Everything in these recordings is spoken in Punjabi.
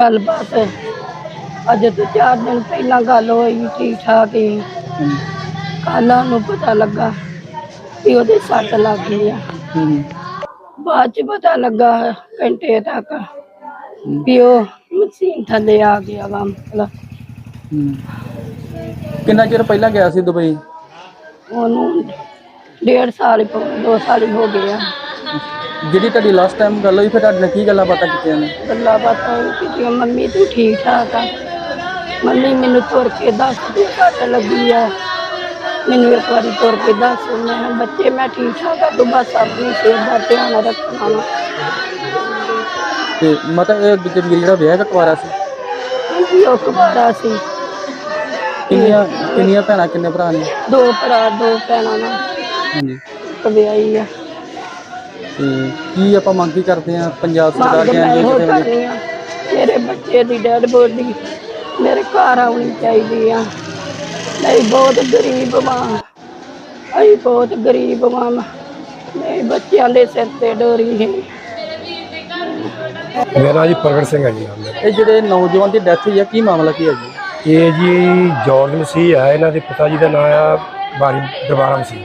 ਗੱਲਬਾਤ। ਅੱਜ ਤੋਂ ਚਾਰ ਦਿਨ ਪਹਿਲਾਂ ਗੱਲ ਹੋਈ ਠੀਕ ਠਾਕ ਹੀ। ਕੱਲ੍ਹ ਨੂੰ ਪਤਾ ਲੱਗਾ ਕਿ ਉਹਦੇ ਸੱਟ ਲੱਗ ਗਈ ਆ। ਹੂੰ ਬਾਅਦ ਚ ਪਤਾ ਲੱਗਾ ਘੰਟੇ ਤੱਕ ਵੀ ਉਹ ਮਸ਼ੀਨ ਥੱਲੇ ਆ ਗਿਆ ਵਾ ਮਤਲਬ। ਹੂੰ ਕਿੰਨਾ ਚਿਰ ਪਹਿਲਾਂ ਗਿਆ ਸੀ ਦੁਬਈ? ਉਹਨੂੰ ਡੇਢ ਸਾਲ ਹੀ ਹੋ- ਦੋ ਸਾਲ ਹੀ ਹੋ ਗਏ ਆ। ਜਿਹੜੀ ਤੁਹਾਡੀ ਲਾਸਟ ਟਾਈਮ ਗੱਲ ਹੋਈ ਫਿਰ ਤੁਹਾਡੇ ਨਾਲ ਕੀ ਗੱਲਾਂ ਬਾਤਾਂ ਕੀਤੀਆਂ ਨੇ ਗੱਲਾਂ ਬਾਤਾਂ ਕੀਤੀਆਂ ਮੰਮੀ ਤੂੰ ਠੀਕ ਠਾਕ ਆ? ਮੰਮੀ ਮੈਨੂੰ ਤੁਰ ਕੇ ਦੱਸ ਦੇ ਸੱਟ ਲੱਗੀ ਆ। ਮੈਨੂੰ ਇੱਕ ਵਾਰੀ ਤੁਰ ਕੇ ਦੱਸ ਮੈਂ ਕਿਹਾ, ਬੱਚੇ ਮੈਂ ਠੀਕ ਠਾਕ ਆ ਤੂੰ ਬਸ ਆਪਣੀ ਸਿਹਤ ਦਾ ਧਿਆਨ ਰੱਖਣਾ ਵਾ। ਤੇ ਮਤਲਬ ਇਹ ਦੂਜੇ ਵੀਰ ਜਿਹੜਾ ਵਿਆਹ ਕਟਵਾਰਾ ਸੀ? ਵੀ ਉਹ ਕੁਮਾਰਾ ਸੀ। ਕਿੰਨੀਆਂ ਕਿੰਨੀਆਂ ਭੈਣਾਂ ਕਿੰਨੇ ਭਰਾ ਨੇ? ਦੋ ਭਰਾ ਦੋ ਭੈਣਾਂ ਨਾਲ ਹਾਂਜੀ। ਇੱਕ ਵਿਆਹੀ ਆ। ਤੇ ਕੀ ਆਪਾਂ ਮੰਗ ਕੀ ਕਰਦੇ ਆ ਪੰਜਾਬ ਸਰਕਾਰ ਮੰਗ ਦੀਆਂ ਮੈਂ ਇਹੋ ਜਿਹੜੀਆਂ ਕਰਨੀ ਆ ਮੇਰੇ ਬੱਚੇ ਦੀ ਡੈਡ ਬੋਡੀ ਮੇਰੇ ਘਰ ਆਉਣੀ ਚਾਹੀਦੀ ਆ। ਨਹੀਂ ਬਹੁਤ ਗਰੀਬ ਮਾਂ ਅਸੀਂ ਬਹੁਤ ਗਰੀਬ ਮਾਂ ਮੇਰੇ ਬੱਚਿਆਂ ਦੇ ਸਿਰ ਤੇ ਡੋਰੀ ਹੈ ਮੇਰਾ ਜੀ ਪ੍ਰਗਟ ਸਿੰਘ ਹੈ ਜੀ। ਨਾਮ ਮੇਰਾ। ਇਹ ਜਿਹੜੇ ਨੌਜਵਾਨ ਦੀ ਡੈਥ ਹੋਈ ਆ ਕੀ ਮਾਮਲਾ ਕੀ ਹੈ ਜੀ? ਇਹ ਜੀ ਜਾਰਜ ਮਸੀਹ ਹੈ ਇਹਨਾਂ ਦੇ ਪਿਤਾ ਜੀ ਦਾ ਨਾਮ ਆ ਬਾਰੀ ਦਰਬਾਰਾ ਮਸੀਹ।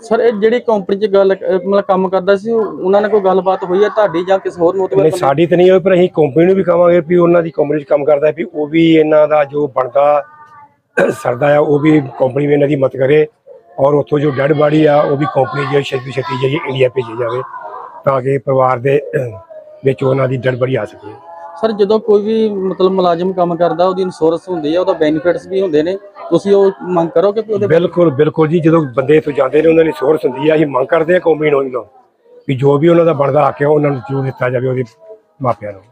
ਸਰ ਇਹ ਜਿਹੜੀ ਕੰਪਨੀ 'ਚ ਗੱਲ ਅਹ ਮਤਲਬ ਕੰਮ ਕਰਦਾ ਸੀ ਉਹ- ਉਹਨਾਂ ਨਾਲ ਕੋਈ ਗੱਲਬਾਤ ਹੋਈ ਹੈ ਤੁਹਾਡੀ ਜਾਂ ਕਿਸੇ ਹੋਰ ਨਹੀਂ ਸਾਡੀ ਤਾਂ ਨਹੀਂ ਹੋਈ ਪਰ ਅਸੀਂ ਕੰਪਨੀ ਨੂੰ ਵੀ ਕਹਾਂਗੇ ਵੀ ਉਹਨਾਂ ਦੀ ਕੰਪਨੀ 'ਚ ਕੰਮ ਕਰਦਾ ਵੀ ਉਹ ਵੀ ਇਹਨਾਂ ਦਾ ਜੋ ਬਣਦਾ ਸਰਦਾ ਆ ਉਹ ਵੀ ਕੰਪਨੀ ਵੀ ਇਹਨਾਂ ਦੀ ਮਦਦ ਕਰੇ ਔਰ ਉੱਥੋਂ ਜੋ ਡੈਡ ਬਾਡੀ ਆ ਉਹ ਵੀ ਕੰਪਨੀ ਜਿਹੜੀ ਛੇਤੀ ਛੇਤੀ ਜਿਹੜੀ ਇੰਡੀਆ ਭੇਜੀ ਜਾਵੇ ਤਾਂ ਕਿ ਪਰਿਵਾਰ ਦੇ ਵਿੱਚ ਉਹਨਾਂ ਦੀ ਡੈਡ ਬਾਡੀ ਆ ਸਕੇ। ਸਰ, ਜਦੋਂ ਕੋਈ ਵੀ ਮਤਲਬ ਮੁਲਾਜ਼ਮ ਕੰਮ ਕਰਦਾ, ਉਹਦੀ ਇੰਸ਼ੋਰੈਂਸ ਹੁੰਦੀ ਹੈ ਉਹਦਾ ਬੈਨੀਫਿਟਸ ਵੀ ਹੁੰਦੇ ਨੇ, ਤੁਸੀਂ ਉਹ ਮੰਗ ਕਰੋਗੇ ਕਿ ਉਹਦੇ ਬਿਲਕੁਲ ਬਿਲਕੁਲ ਜੀ, ਜਦੋਂ ਬੰਦੇ ਇੱਥੋਂ ਜਾਂਦੇ ਨੇ, ਉਹਨਾਂ ਦੀ ਸੋਰਸ ਹੁੰਦੀ ਹੈ ਅਸੀਂ ਮੰਗ ਕਰਦੇ ਹਾਂ ਕੌਮੀ ਨੂੰ ਵੀ ਜੋ ਵੀ ਉਹਨਾਂ ਦਾ ਬਣਦਾ ਹੱਕ ਹੈ ਉਹਨਾਂ ਨੂੰ ਜ਼ਰੂਰ ਦਿੱਤਾ ਜਾਵੇ, ਉਹਦੇ ਮਾਪਿਆਂ ਨੂੰ।